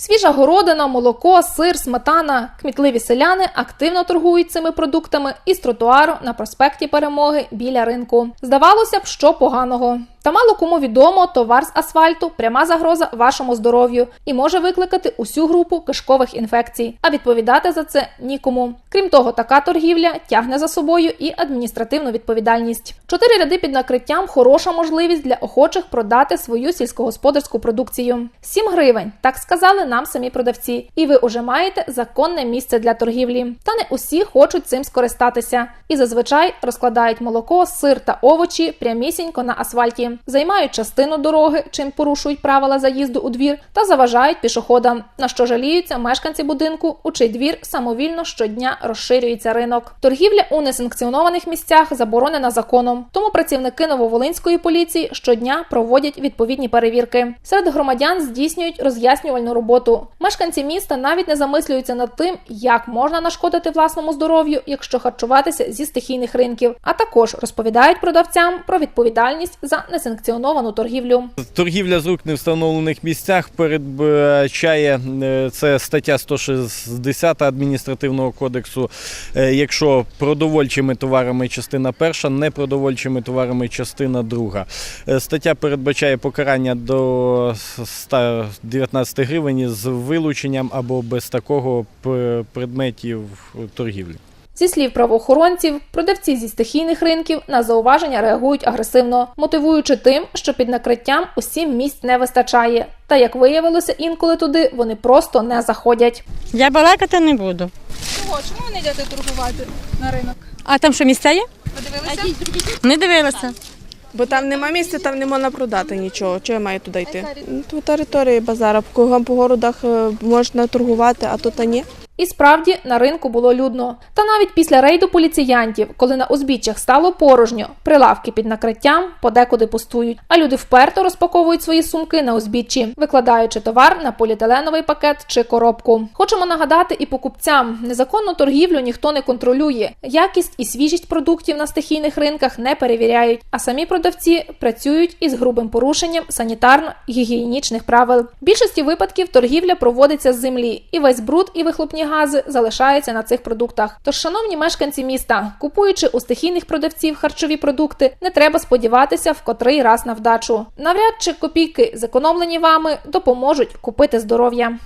Свіжа городина, молоко, сир, сметана. Кмітливі селяни активно торгують цими продуктами із тротуару на проспекті Перемоги біля ринку. Здавалося б, що поганого. Та мало кому відомо, товар з асфальту пряма загроза вашому здоров'ю і може викликати усю групу кишкових інфекцій. А відповідати за це нікому. Крім того, така торгівля тягне за собою і адміністративну відповідальність. Чотири ряди під накриттям хороша можливість для охочих продати свою сільськогосподарську продукцію. 7 гривень, так сказали нам самі продавці. І ви уже маєте законне місце для торгівлі. Та не усі хочуть цим скористатися. І зазвичай розкладають молоко, сир та овочі прямісінько на асфальті, займають частину дороги, чим порушують правила заїзду у двір, та заважають пішоходам, на що жаліються мешканці будинку, у чий двір самовільно щодня розширюється ринок. Торгівля у несанкціонованих місцях заборонена законом. Тому працівники Нововолинської поліції щодня проводять відповідні перевірки. Серед громадян здійснюють роз'яснювальну роботу. Мешканці міста навіть не замислюються над тим, як можна нашкодити власному здоров'ю, якщо харчуватися зі стихійних ринків, а також розповідають продавцям про відповідальність за несанкціоновану торгівлю. Торгівля з рук не встановлених місцях передбачає е, це стаття 160 адміністративного кодексу. е, Якщо продовольчими товарами частина перша, непродовольчими товарами частина друга. Е, Стаття передбачає покарання до 119 гривень з вилученням або без такого предметів торгівлі. Зі слів правоохоронців, продавці зі стихійних ринків на зауваження реагують агресивно, мотивуючи тим, що під накриттям усім місць не вистачає. Та як виявилося, інколи туди вони просто не заходять. Я балакати не буду. Чого? Чому ви не йдете торгувати на ринок? А там що місця є? Подивилися? Не дивилася. Бо там нема місця, там не можна продати нічого. Чого я маю туди йти? Ну, Тут територія базара. По городах е, можна торгувати, а тут ні. І справді на ринку було людно. Та навіть після рейду поліціянтів, коли на узбіччях стало порожньо, прилавки під накриттям подекуди пустують, а люди вперто розпаковують свої сумки на узбіччі, викладаючи товар на поліетиленовий пакет чи коробку. Хочемо нагадати і покупцям: незаконну торгівлю ніхто не контролює. Якість і свіжість продуктів на стихійних ринках не перевіряють, а самі продавці працюють із грубим порушенням санітарно-гігієнічних правил. В більшості випадків торгівля проводиться з землі, і весь бруд і вихлопні гази залишаються на цих продуктах. Тож, шановні мешканці міста, купуючи у стихійних продавців харчові продукти, не треба сподіватися в котрий раз на вдачу. Навряд чи копійки, зекономлені вами, допоможуть купити здоров'я.